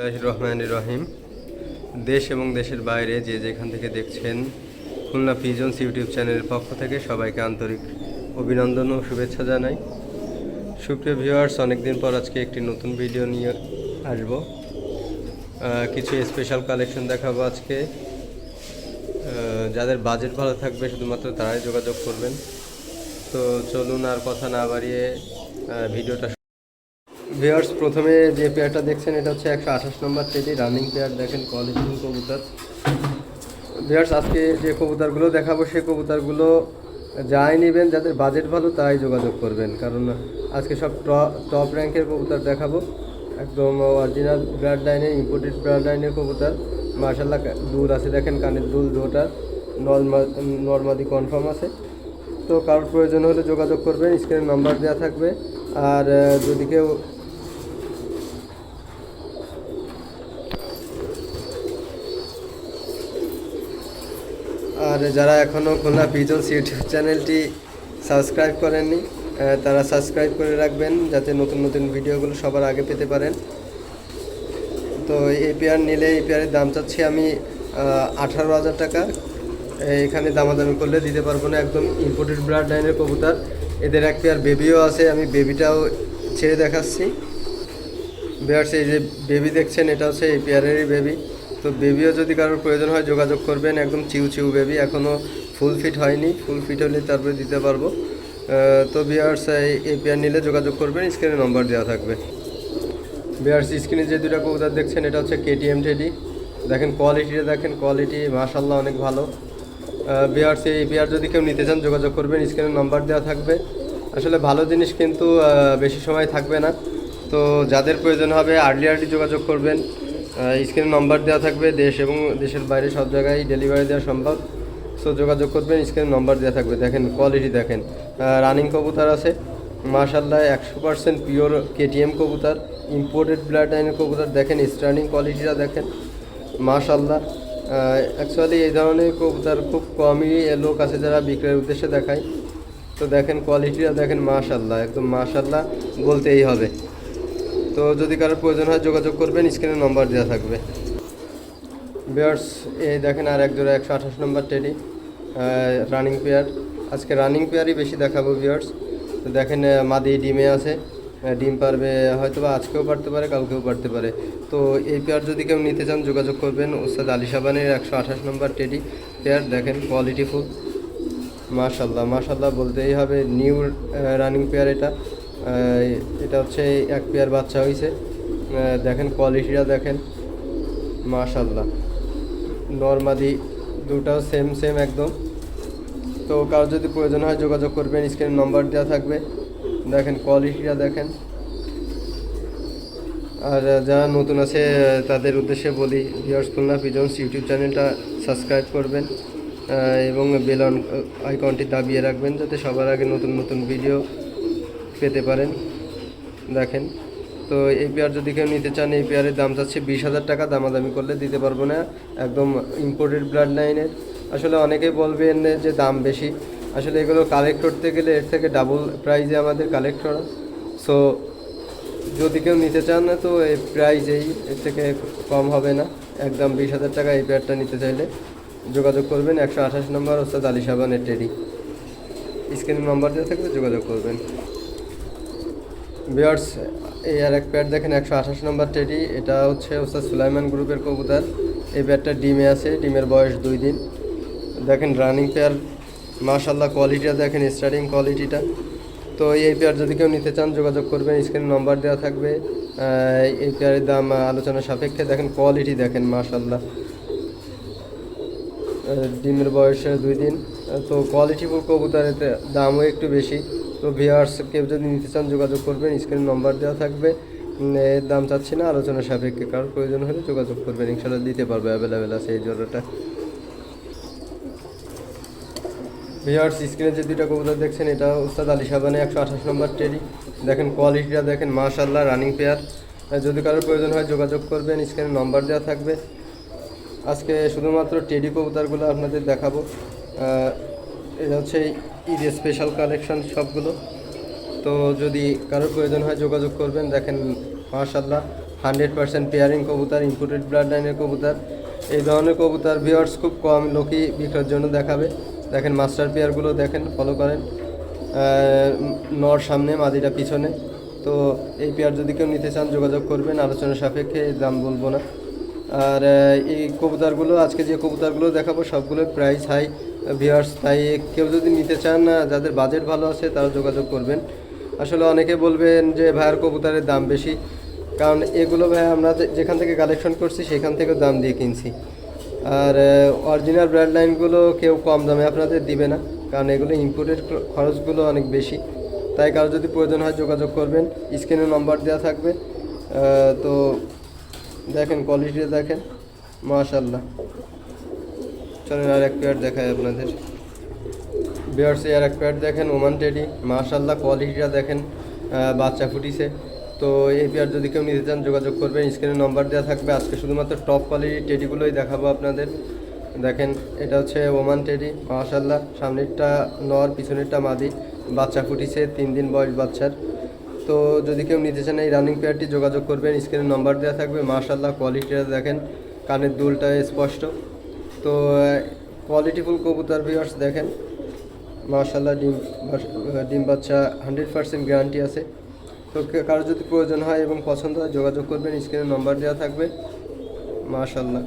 রহমান রহিম দেশ এবং দেশের বাইরে যে যেখান থেকে দেখছেন খুলনা পিজন্স ইউটিউব চ্যানেলের পক্ষ থেকে সবাইকে আন্তরিক অভিনন্দন ও শুভেচ্ছা জানাই। সুপ্রিয় ভিউয়ার্স, অনেকদিন পর আজকে একটি নতুন ভিডিও নিয়ে আসব। কিছু স্পেশাল কালেকশন দেখাবো আজকে। যাদের বাজেট ভালো থাকবে শুধুমাত্র তারাই যোগাযোগ করবেন। তো চলুন আর কথা না বাড়িয়ে ভিডিওটা ভিউয়ার্স প্রথমে যে পেয়ারটা দেখছেন, এটা হচ্ছে একশো আঠাশ নম্বর টেডি রানিং পেয়ার দেখেন কোয়ালিটি কবুতর। ভিউয়ার্স আজকে যে কবুতরগুলো দেখাবো, সেই কবুতরগুলো যাই নেবেন, যাদের বাজেট ভালো, তারাই যোগাযোগ করবেন। কারণ আজকে সব টপ র্যাঙ্কের কবুতর দেখাবো। একদম অরিজিনাল ব্রাড লাইনের ইম্পোর্টেড ব্রাড লাইনের কবুতর। মার্শাল্লাহ দুল আছে, দেখেন কানের দুল দুটা। নর্মাদি কনফার্ম আছে। তো কারোর প্রয়োজন হলে যোগাযোগ করবেন স্ক্রিনে নাম্বার দেওয়া থাকবে। আর, যদি কেউ আর যারা এখনও খুলনা পিজন্স ইউটিউব চ্যানেলটি সাবস্ক্রাইব করেননি তারা সাবস্ক্রাইব করে রাখবেন যাতে নতুন নতুন ভিডিওগুলো সবার আগে পেতে পারেন। তো এই পেয়ার নিলে এই পেয়ারের দাম চাচ্ছি আমি আঠারো হাজার টাকা। এখানে দামাদামি করলে দিতে পারব না একদম ইম্পোর্টেড ব্লাড লাইনের কবুতর। এদের এক পেয়ার বেবিও আছে, আমি বেবিটাও ছেড়ে দেখাচ্ছি। বেয়ার্স এই যে বেবি দেখছেন এটা হচ্ছে এই পেয়ারেরই বেবি তো বেবিও যদি কারোর প্রয়োজন হয় যোগাযোগ করবেন, একদম চিউ চিউ বেবি এখনও ফুল ফিট হয়নি, ফুল ফিট হলে তারপরে দিতে পারব। তো বিয়ার্স, এই পেয়ার নিলে যোগাযোগ করবেন, স্ক্রিনে নম্বর দেওয়া থাকবে। বিয়ার্স, স্ক্রিনে যে দুটো কবুতর দেখছেন, এটা হচ্ছে কেটিএম টেডি। দেখেন কোয়ালিটিটা দেখেন, কোয়ালিটি মাশাল্লাহ অনেক ভালো। বিয়ার্স, এই যদি কেউ নিতে চান, যোগাযোগ করবেন, স্ক্রিনে নাম্বার দেওয়া থাকবে। আসলে ভালো জিনিস কিন্তু বেশি সময় থাকবে না। তো যাদের প্রয়োজন হবে আর্লি আর্লি যোগাযোগ করবেন। স্ক্রিনে নম্বর দেওয়া থাকবে, দেশ এবং দেশের বাইরে সব জায়গায় ডেলিভারি দেওয়া সম্ভব। সো যোগাযোগ করবেন, স্ক্রিনে নাম্বার দেওয়া থাকবে। দেখেন কোয়ালিটি দেখেন। রানিং কবুতর আছে। মাশাল্লাহ একশো পার্সেন্ট পিওর কেটিএম কবুতর। ইম্পোর্টেড ব্লাড লাইনের কবুতর। দেখেন স্টার্নিং কোয়ালিটিটা দেখেন। মাশাল্লাহ অ্যাকচুয়ালি এই ধরনের কবুতর খুব কমই লোক আছে যারা বিক্রয়ের উদ্দেশ্যে দেখায়। তো দেখেন কোয়ালিটিটা দেখেন মাশাল্লাহ একদম মাশাল্লাহ বলতেই হবে। তো যদি কারোর প্রয়োজন হয় যোগাযোগ করবেন, স্ক্রিনে নম্বর দেওয়া থাকবে। বিয়ার্স, এই দেখেন আর এক জোড়া একশো আঠাশ নম্বর টেডি রানিং পেয়ার আজকে রানিং পেয়ারই বেশি দেখাবো বিয়ার্স। তো দেখেন মাদি ডিমে আছে। ডিম পারবে হয়তো বা আজকেও পারতে পারে, কালকেও পারতে পারে। তো এই পেয়ার যদি কেউ নিতে চান, যোগাযোগ করবেন ওস্তাদ আলি সাবানের একশো আঠাশ নম্বর টেডি পেয়ার দেখেন কোয়ালিটি ফুল মাশাল্লাহ মাশাল্লাহ বলতেই হবে নিউ রানিং পেয়ার এটা। এটা হচ্ছে এক পেয়ার বাচ্চা হয়েছে দেখেন কোয়ালিটিটা দেখেন। মাশাল্লাহ নর্মাদি দুটাও সেম সেম একদম। তো কারও যদি প্রয়োজন হয় যোগাযোগ করবেন স্ক্রিনে নম্বর দেওয়া থাকবে। দেখেন কোয়ালিটিটা দেখেন। আর যারা নতুন আছে, তাদের উদ্দেশ্যে বলি ভিউয়ার্স খুলনা পিজন্স ইউটিউব চ্যানেলটা সাবস্ক্রাইব করবেন। এবং বেলন আইকনটি দাবিয়ে রাখবেন, যাতে সবার আগে নতুন নতুন ভিডিও পেতে পারেন। দেখেন, তো এই পেয়ার যদি কেউ নিতে চান, এই পেয়ারের দাম চাচ্ছে বিশ হাজার টাকা, দামাদামি করলে দিতে পারব না। একদম ইম্পোর্টেড ব্লাড লাইনের আসলে অনেকেই বলবেন যে দাম বেশি। আসলে এগুলো কালেক্ট করতে গেলে এর থেকে ডাবল প্রাইজে আমাদের কালেক্ট করা। সো যদি কেউ নিতে চান না, তো এই প্রাইজেই এর থেকে কম হবে না। একদম বিশ হাজার টাকা এই পেয়ারটা নিতে চাইলে যোগাযোগ করবেন। একশো আঠাশ নম্বর ওস্তাদ আলী সাবানের টেডি। স্ক্রিনের নম্বর দেওয়া থাকবে যোগাযোগ করবেন। বিয়ার্স এই আর এক প্যাড দেখেন, একশো আঠাশ নম্বর টেডি এটা হচ্ছে ওস্তাদ সুলাইমান গ্রুপের কবুতর। এই প্যাডটা ডিমে আছে, ডিমের বয়স দুই দিন। দেখেন রানিং পেয়ার মাশাল্লাহ কোয়ালিটিটা দেখেন স্টার্টিং কোয়ালিটিটা তো এই পেয়ার যদি কেউ নিতে চান, যোগাযোগ করবেন স্ক্রিনে নম্বর দেওয়া থাকবে। এই পেয়ারের দাম, আলোচনা সাপেক্ষে দেখেন কোয়ালিটি দেখেন মাশাল্লাহ ডিমের বয়সে দুই দিন। তো কোয়ালিটিফুল কবুতরের দামও একটু বেশি। তো ভিওয়ার্স কেউ যদি নিতে চান, যোগাযোগ করবেন। স্ক্রিনে নম্বর দেওয়া থাকবে। এর দাম চাচ্ছি না, আলোচনা সাপেক্ষে কারোর প্রয়োজন হলে যোগাযোগ করবেন। ইনশাল্লাহ দিতে পারবে অ্যাভেলেবেল আছে এই জোড়াটা। ভিওয়ার্স স্ক্রিনে যে দুইটা কবুতর দেখছেন, এটা উস্তাদ আলী সাবানে একশো আঠাশ নম্বর টেরি দেখেন কোয়ালিটিটা দেখেন মাশাল্লাহ রানিং পেয়ার যদি কারোর প্রয়োজন হয়, যোগাযোগ করবেন। স্ক্রিনে নম্বর দেওয়া থাকবে। আজকে শুধুমাত্র টেডি কবুতরগুলো আপনাদের দেখাবো। এটা হচ্ছে ঈদ স্পেশাল কালেকশন সবগুলো। তো যদি কারোর প্রয়োজন হয় যোগাযোগ করবেন। দেখেন মাশাল্লাহ হান্ড্রেড পার্সেন্ট পেয়ারিং কবুতর ইম্পোর্টেড ব্লাড লাইনের কবুতর। এই ধরনের কবুতর ভিওয়ার্স খুব কম লোকই বিক্রয়ের জন্য দেখাবে। দেখেন মাস্টার পেয়ারগুলো দেখেন ফলো করেন। নর সামনে, মাদিটা পিছনে। তো এই পেয়ার যদি কেউ নিতে চান, যোগাযোগ করবেন। আলোচনা সাপেক্ষে দাম বলব না। আর এই কবুতরগুলো, আজকে যে কবুতরগুলো দেখাবো, সবগুলোর প্রাইস হাই ভিউয়ার্স তাই কেউ যদি নিতে চান যাদের বাজেট ভালো আছে, তারা যোগাযোগ করবেন। আসলে অনেকে বলবেন যে, ভাইয়ার কবুতরের দাম বেশি। কারণ এগুলো ভাই আমরা যেখান থেকে কালেকশন করছি, সেখান থেকে দাম দিয়ে কিনছি। আর অরিজিনাল ব্র্যান্ড লাইনগুলো কেউ কম দামে আপনাদের দিবে না, কারণ এগুলো ইম্পোর্টেড খরচগুলো অনেক বেশি। তাই কারও যদি প্রয়োজন হয়, যোগাযোগ করবেন। স্ক্রিনে নম্বর দেওয়া থাকবে। তো দেখেন কোয়ালিটি দেখেন। মাশাল্লাহ চলেন আর এক পেয়ার দেখাই আপনাদের। বিয়ার্স এর এক পেয়ার দেখেন ওমান টেডি মাশাল্লাহ কোয়ালিটিটা দেখেন বাচ্চা ফুটিছে। তো এই পেয়ার যদি কেউ নিতে চান, যোগাযোগ করবেন স্ক্রিনে নম্বর দেওয়া থাকবে। আজকে শুধুমাত্র টপ কোয়ালিটির টেডিগুলোই দেখাবো আপনাদের। দেখেন, এটা হচ্ছে ওমান টেডি মাশাল্লাহ সামনেরটা নর, পিছনেরটা মাদি, বাচ্চা ফুটিছে, তিন দিন বয়স বাচ্চার। তো যদি কেউ নিতে চান, এই রানিং পেয়ারটি যোগাযোগ করবেন স্ক্রিনে নম্বর দেওয়া থাকবে। মাশাল্লাহ কোয়ালিটিটা দেখেন, কানের দুলটা স্পষ্ট। তো কোয়ালিটিফুল কবুতর ভিউয়ার্স দেখেন। মাশাল্লাহ ডিম ডিম বাচ্চা হান্ড্রেড পার্সেন্ট গ্যারান্টি আছে। তো কারও যদি প্রয়োজন হয় এবং পছন্দ হয়, যোগাযোগ করবেন স্ক্রিনে নম্বর দেওয়া থাকবে। মাশাল্লাহ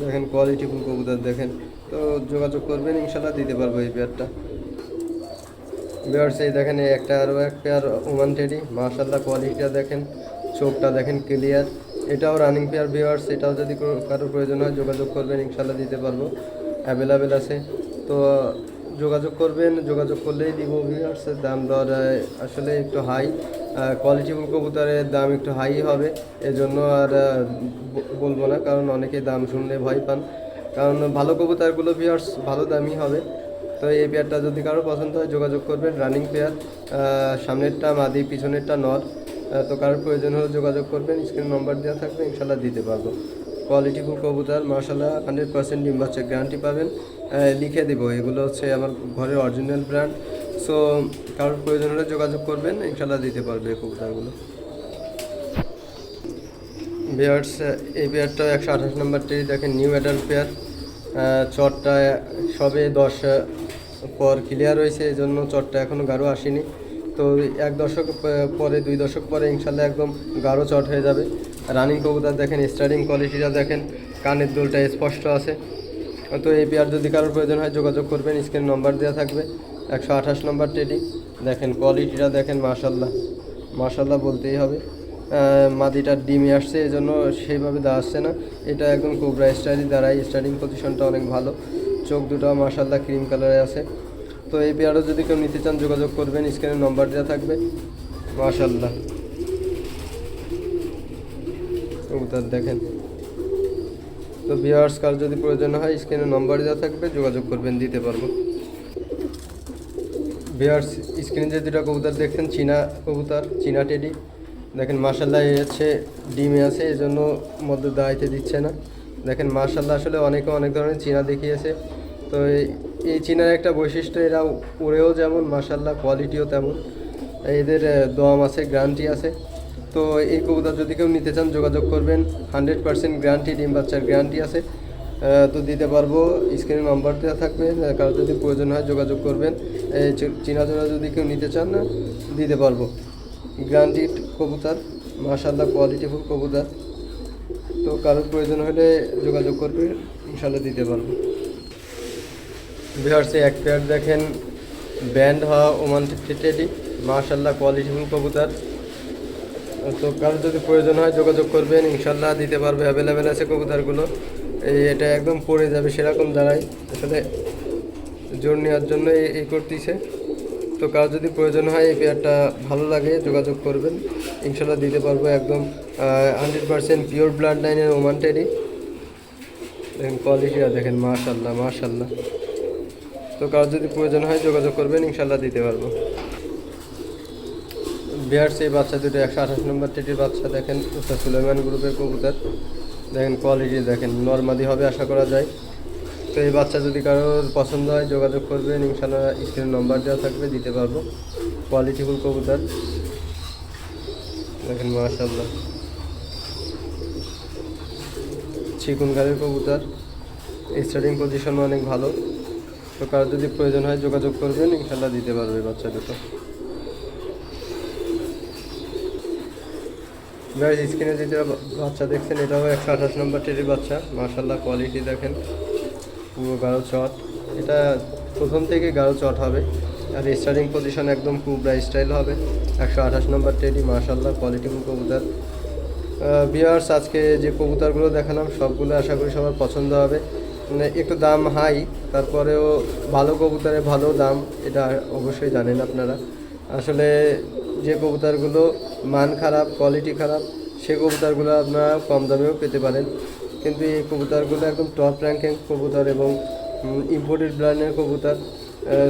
দেখেন কোয়ালিটিফুল কবুতর দেখেন। তো যোগাযোগ করবেন ইনশাল্লাহ দিতে পারব এই পেয়ারটা বিয়ার্স এই দেখেন একটা আরও এক পেয়ার ওমান টেডি মাশাল্লাহ কোয়ালিটিটা দেখেন, চোখটা দেখেন ক্লিয়ার এটাও রানিং পেয়ার ভিওয়ার্স এটাও যদি কোনো- কারও প্রয়োজন হয় যোগাযোগ করবেন ইনশাল্লাহ দিতে পারব। অ্যাভেলেবেল আছে। তো, যোগাযোগ করবেন, যোগাযোগ করলেই দিব ভিওয়ার্সের দাম দর আসলে একটু হাই কোয়ালিটিফুল কবুতরের দাম একটু হাই হবে। এজন্য আর বলব না, কারণ অনেকে দাম শুনলে ভয় পান। কারণ ভালো কবুতরগুলো ভিওয়ার্স ভালো দামই হবে। তো এই পেয়ারটা যদি কারও পছন্দ হয়, যোগাযোগ করবেন। রানিং পেয়ার সামনেরটা মাদি, পিছনেরটা নর। তো কারোর প্রয়োজন হলে যোগাযোগ করবেন স্ক্রিন নম্বর দেওয়া থাকবে ইনশাল্লাহ দিতে পারব। কোয়ালিটি কোয়ালিটিফুল কবুতর মার্শাল্লাহ হান্ড্রেড পার্সেন্ট ডিম বাচ্চা গ্যারান্টি পাবেন। লিখে দিব, এগুলো হচ্ছে আমার ঘরের অরিজিনাল ব্র্যান্ড সো কারোর প্রয়োজন হলে যোগাযোগ করবেন ইনশাল্লাহ দিতে পারবে এই কবুতরগুলো। বিয়ার্স এই পেয়ারটা একশো আঠাশ নম্বরটি দেখেন নিউ অ্যাডাল্ট পেয়ার চটটা সবে দশ, পর ক্লিয়ার হয়েছে এই জন্য চটটা এখনও গাঢ় আসেনি। তো এক দশক পরে, দুই দশক পরে ইনশাল্লাহ একদম গাঢ় চট হয়ে যাবে। রানিং কবুতর দেখেন স্টার্টিং কোয়ালিটিটা দেখেন, কানের দুলটা স্পষ্ট আছে। তো এই পেয়ার যদি কারোর প্রয়োজন হয় যোগাযোগ করবেন, স্ক্রিন নম্বর দেওয়া থাকবে, একশো আঠাশ নম্বর টেডি দেখেন কোয়ালিটিটা দেখেন, মাশাল্লাহ মাশাল্লাহ বলতেই হবে। মাদিটার ডিমে আসছে এই জন্য সেইভাবে আসছে না। এটা একদম কোবরা স্টাইলই দাঁড়ায় স্টার্টিং পজিশনটা অনেক ভালো। চোখ দুটো মাশাল্লাহ ক্রিম কালারে আছে। তো এই পেয়ারও যদি কেউ নিতে চান, যোগাযোগ করবেন স্ক্রিনে নম্বর দেওয়া থাকবে। মাশাল্লাহ কবুতর দেখেন। তো ভিউয়ার্স কার যদি প্রয়োজন হয় স্ক্রিনে নম্বর দেওয়া থাকবে, যোগাযোগ করবেন, দিতে পারব। ভিউয়ার্স স্ক্রিনে যে দুটো কবুতর দেখছেন, চীনা কবুতর, চীনা টেডি দেখেন মার্শাল্লাহ হচ্ছে ডিমে আছে এই জন্য মধ্যে দাঁড়াইতে দিচ্ছে না। দেখেন মার্শাল্লাহ আসলে অনেকে অনেক ধরনের চীনা দেখিয়েছে। তো এই- এই চীনার একটা বৈশিষ্ট্য, এরা উড়েও যেমন মার্শাল্লাহ কোয়ালিটিও তেমন। এদের দম আছে গ্যারান্টি আছে। তো এই কবুতর যদি কেউ নিতে চান, যোগাযোগ করবেন। হান্ড্রেড পার্সেন্ট গ্যারান্টি ডিম বাচ্চার গ্যারান্টি আছে। তো দিতে পারব স্ক্রিনে নম্বর দেওয়া থাকবে। কারও যদি প্রয়োজন হয়, যোগাযোগ করবেন। এই চীনা জোড়া যদি কেউ নিতে চান দিতে পারব। গ্যারান্টিড কবুতর মাশাল্লাহ কোয়ালিটিফুল কবুতর। তো কারোর প্রয়োজন হলে যোগাযোগ করবে ইনশাল্লাহ দিতে পারব। বিহারসে এক পেয়ার দেখেন ব্যান্ড হওয়া ওমান টেডি মাশাল্লাহ কোয়ালিটিফুল কবুতর। তো কারোর যদি প্রয়োজন হয় যোগাযোগ করবেন ইনশাল্লাহ দিতে পারবে অ্যাভেলেবেল আছে কবুতরগুলো। এই এটা একদম পড়ে যাবে সেরকম দাঁড়াই আসলে জোর নেওয়ার জন্য এই করতেছে। তো কারও যদি প্রয়োজন হয় এই পেয়ারটা ভালো লাগে, যোগাযোগ করবেন। ইনশাল্লাহ দিতে পারব একদম হান্ড্রেড পার্সেন্ট পিওর ব্লাড লাইনের ওমান টেডি দেখেন কোয়ালিটিটা দেখেন মাশাল্লাহ মাশাল্লাহ তো কারও যদি প্রয়োজন হয় যোগাযোগ করবেন ইনশাল্লাহ দিতে পারব। বিহার সেই বাচ্চা দুটো একশো আঠাশ নম্বর টেটির বাচ্চা দেখেন উস্তাদ সুলেমান গ্রুপের কবুতর। দেখেন কোয়ালিটি দেখেন নর্মালি হবে আশা করা যায়। তো এই বাচ্চা যদি কারোর পছন্দ হয় যোগাযোগ করবেন ইনশাল্লাহ স্ক্রিন নম্বর দেওয়া থাকবে, দিতে পারব। কোয়ালিটিফুল কবুতর। দেখেন মাশাল্লাহ চিকুন গাড়ির কবুতর স্টার্টিং পজিশন অনেক ভালো। তো কারও যদি প্রয়োজন হয় যোগাযোগ করবেন, ইনশাল্লাহ দিতে পারবে বাচ্চা দুটো। গাইজ স্ক্রিনে যেটা বাচ্চা দেখছেন, এটাও একশো আঠাশ নম্বর টেরির বাচ্চা। মার্শাল্লাহ কোয়ালিটি দেখেন। পুরো গাঢ় চট। এটা প্রথম থেকে গাঢ় চট হবে। আর স্টার্টিং পজিশন একদম কুবরা স্টাইল হবে। একশো আঠাশ নম্বর টেরি মার্শাল্লাহ কোয়ালিটি কবুতর। বিয়ার্স আজকে যে কবুতরগুলো দেখালাম, সবগুলো আশা করি সবার পছন্দ হবে। মানে একটু দাম হাই, তারপরেও ভালো কবুতরে ভালো দাম, এটা অবশ্যই জানেন আপনারা। আসলে যে কবুতরগুলো মান খারাপ কোয়ালিটি খারাপ, সে কবুতরগুলো আপনারা কম দামেও পেতে পারেন। কিন্তু এই কবুতরগুলো একদম টপ র্যাঙ্কিং কবুতর এবং ইম্পোর্টেড ব্র্যান্ডের কবুতর।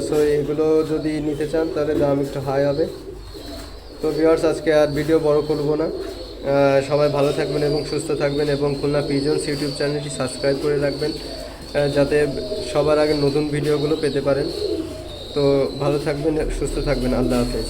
সো এগুলো যদি নিতে চান, তাহলে দাম একটু হাই হবে। তো ভিউয়ার্স আজকে আর ভিডিও বড় করব না। সবাই ভালো থাকবেন এবং সুস্থ থাকবেন এবং খুলনা পিজন্স ইউটিউব চ্যানেলটি সাবস্ক্রাইব করে রাখবেন। যাতে সবার আগে নতুন ভিডিওগুলো পেতে পারেন। তো ভালো থাকবেন সুস্থ থাকবেন। আল্লাহ হাফেজ।